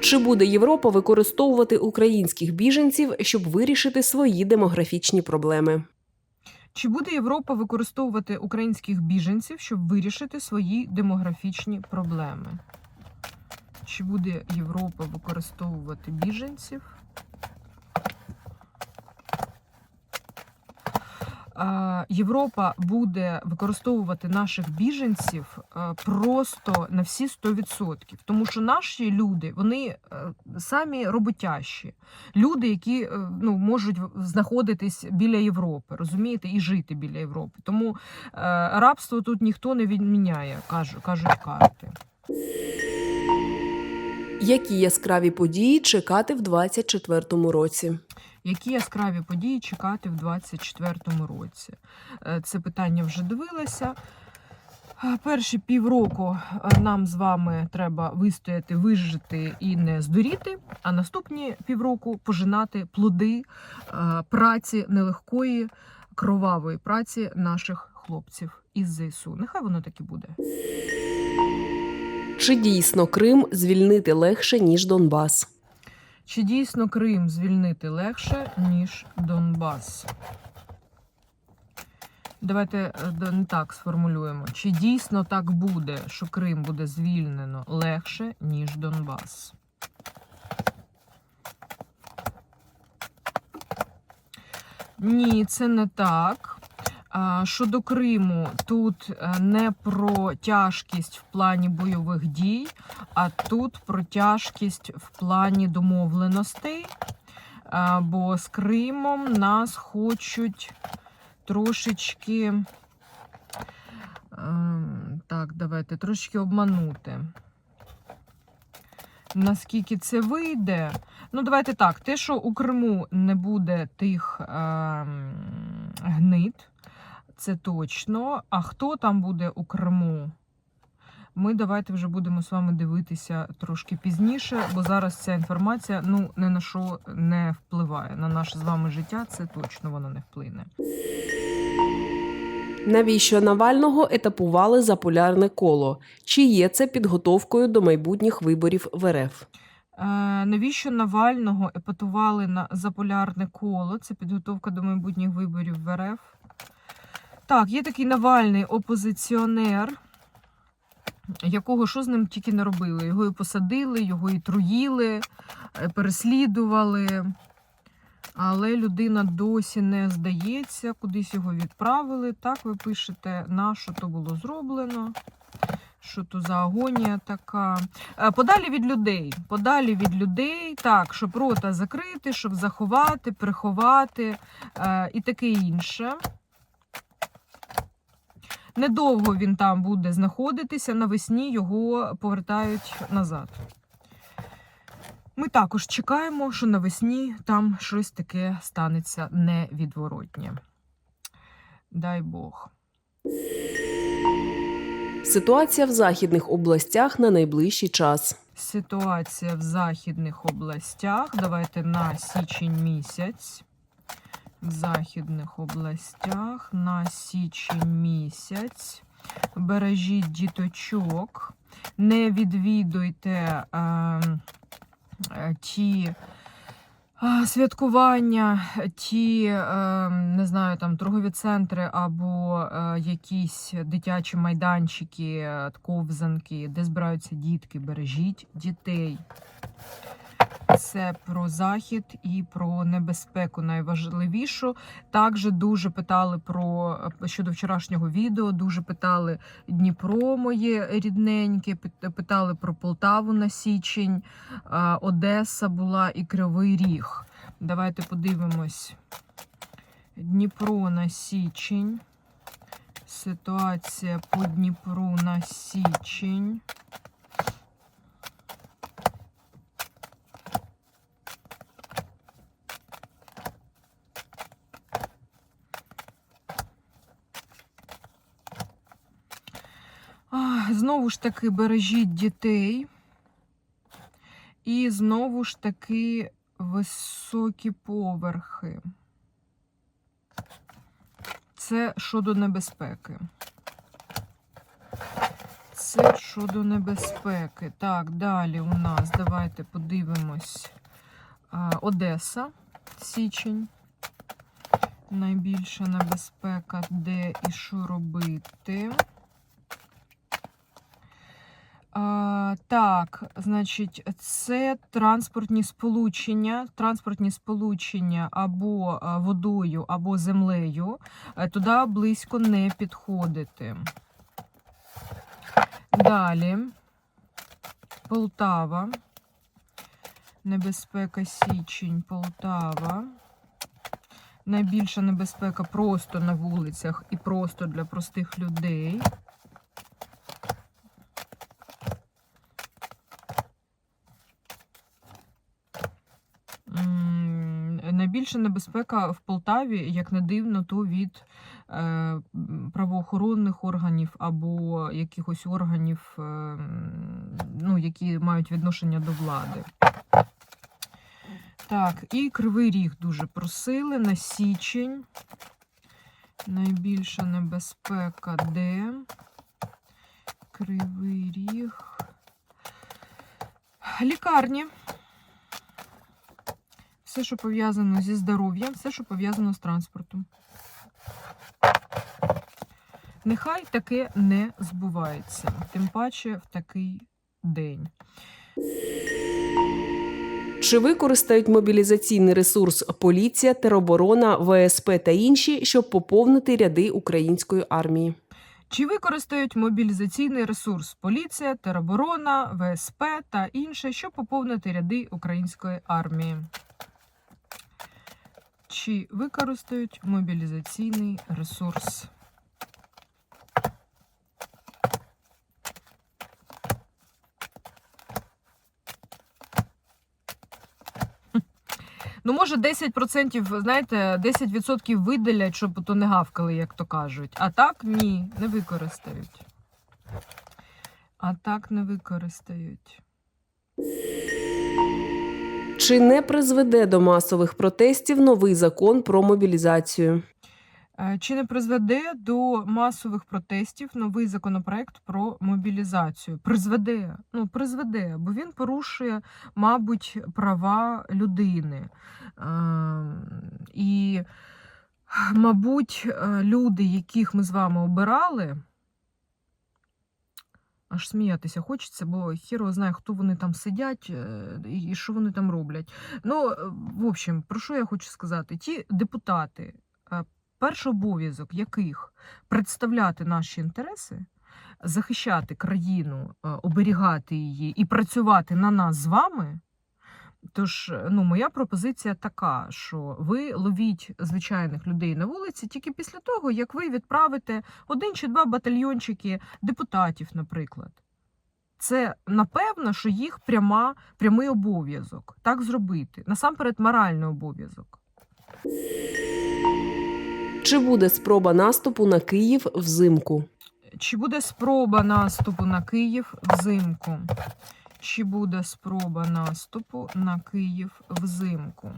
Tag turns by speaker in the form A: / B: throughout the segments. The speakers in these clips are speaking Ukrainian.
A: Чи буде Європа використовувати українських біженців, щоб вирішити свої демографічні проблеми?
B: Чи буде Європа використовувати українських біженців, щоб вирішити свої демографічні проблеми? Чи буде Європа використовувати біженців? Європа буде використовувати наших біженців е, просто на всі 100%. Тому що наші люди, вони е, самі роботящі. Люди, які е, ну, можуть знаходитись біля Європи, розумієте, і жити біля Європи. Тому рабство тут ніхто не відміняє, кажуть карти.
A: Які яскраві події чекати в 2024 році?
B: Які яскраві події чекати в 2024 році? Е, Це питання вже дивилася. Е, Перші півроку е, нам з вами треба вистояти, вижити і не здуріти, а наступні півроку пожинати плоди праці нелегкої, кровавої праці наших хлопців із ЗСУ. Нехай воно так і буде.
A: Чи дійсно Крим звільнити легше ніж Донбас?
B: Чи дійсно Крим звільнити легше, ніж Донбас? Давайте е, не так сформулюємо. Чи дійсно так буде, що Крим буде звільнено легше, ніж Донбас? Ні, це не так. Щодо Криму, тут е, не про тяжкість в плані бойових дій, а тут про тяжкість в плані домовленостей. Бо з Кримом нас хочуть трошечки. ем, Так, давайте трошечки обманути. Наскільки це вийде? Ну, давайте так. Те, що у Криму не буде тих ем, гнид, це точно. А хто там буде у Криму? Ми давайте вже будемо з вами дивитися трошки пізніше, бо зараз ця інформація ну ні на що не впливає. На наше з вами життя це точно воно не вплине.
A: Навіщо Навального етапували за полярне коло? Чи є це підготовкою до майбутніх виборів в РФ?
B: Е, навіщо Навального епатували на заполярне коло? Це підготовка до майбутніх виборів в РФ. Так, є такий Навальний опозиціонер, якого що з ним тільки не робили. Його і посадили, його і труїли, е, переслідували. Але людина досі не здається, кудись його відправили. Так, ви пишете, на що то було зроблено. Що то за агонія така. Е, Подалі від людей. Подалі від людей, так, щоб рота закрити, щоб заховати, приховати е, і таке інше. Недовго він там буде знаходитися, навесні його повертають назад. Ми також чекаємо, що навесні там щось таке станеться невідворотнє. Дай Бог.
A: Ситуація в західних областях на найближчий час.
B: Ситуація в західних областях. Давайте на січень місяць. В західних областях на січень місяць. Бережіть діточок. Не відвідуйте е, е, ті святкування, ті, е, не знаю, там торгові центри або е, якісь дитячі майданчики, е, ковзанки, де збираються дітки. Бережіть дітей. Це про захід і про небезпеку найважливішу. Також дуже питали про е, щодо вчорашнього відео. Дуже питали Дніпро моє рідненьке, питали про Полтаву на січень, е, Одеса була і Кривий Ріг. Давайте подивимось. Дніпро на січень. Ситуація по Дніпру на січень. Знову ж таки бережіть дітей. І знову ж таки високі поверхи. Це щодо небезпеки. Це щодо небезпеки. Так, далі у нас давайте подивимось. Одеса, січень. Найбільша небезпека, де і що робити. Так, значить, це транспортні сполучення, транспортні сполучення або водою, або землею. Е, Туди близько не підходити. Далі. Полтава. Небезпека Січень, Полтава. Найбільша небезпека просто на вулицях і просто для простих людей. Найбільша небезпека в Полтаві, як не дивно, то від е, правоохоронних органів або якихось органів, е, ну, які мають відношення до влади. Так, і Кривий Ріг дуже просили на січень. Найбільша небезпека де? Кривий Ріг. Лікарні. Все, що пов'язано зі здоров'ям, все, що пов'язано з транспортом. Нехай таке не збувається, тим паче в такий день.
A: Чи використають мобілізаційний ресурс поліція, тероборона, ВСП та інші, щоб поповнити ряди української армії?
B: Чи використають мобілізаційний ресурс поліція, тероборона, ВСП та інше, щоб поповнити ряди української армії? Чи використають мобілізаційний ресурс? Ну, може, 10%, знаєте, 10% видалять, щоб то не гавкали, як то кажуть. А так ні, не використають. А так не використають.
A: Чи не призведе до масових протестів новий закон про мобілізацію?
B: Е, Чи не призведе до масових протестів новий законопроект про мобілізацію? Призведе, ну призведе, бо він порушує, мабуть, права людини. Ем, І, мабуть, е, люди, яких ми з вами обирали, аж сміятися хочеться, бо хіро знає, хто вони там сидять і що вони там роблять. Ну, в общем, про що я хочу сказати? Ті депутати, е, перший обов'язок яких представляти наші інтереси, захищати країну, е, оберігати її і працювати на нас з вами. Тож, е, ну, моя пропозиція така, що ви ловіть звичайних людей на вулиці тільки після того, як ви відправите один чи два батальйончики депутатів, наприклад. Це напевно, що їх пряма, прямий обов'язок так зробити. Насамперед, моральний обов'язок.
A: Чи буде спроба наступу на Київ взимку?
B: Чи буде спроба наступу на Київ взимку? Чи буде спроба наступу на Київ взимку?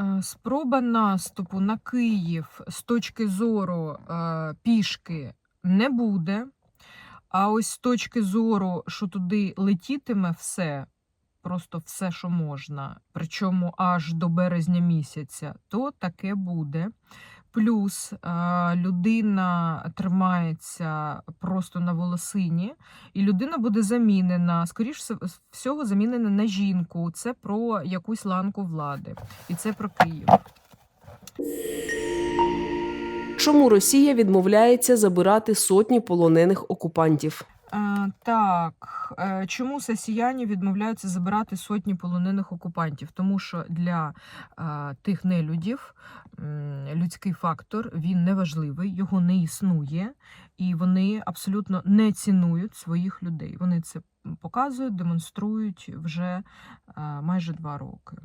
B: Е, Спроба наступу на Київ з точки зору е, пішки не буде. А ось з точки зору, що туди летітиме все, просто все, що можна, причому аж до березня місяця, то таке буде. Плюс людина тримається просто на волосині, і людина буде замінена, скоріш всього, замінена на жінку. Це про якусь ланку влади. І це про Київ.
A: Чому Росія відмовляється забирати сотні полонених окупантів?
B: Е, так, е, чому сесіяні відмовляються забирати сотні полонених окупантів? Тому що для е, тих нелюдів м, людський фактор він неважливий, його не існує, і вони абсолютно не цінують своїх людей. Вони це показують, демонструють вже е, майже два роки.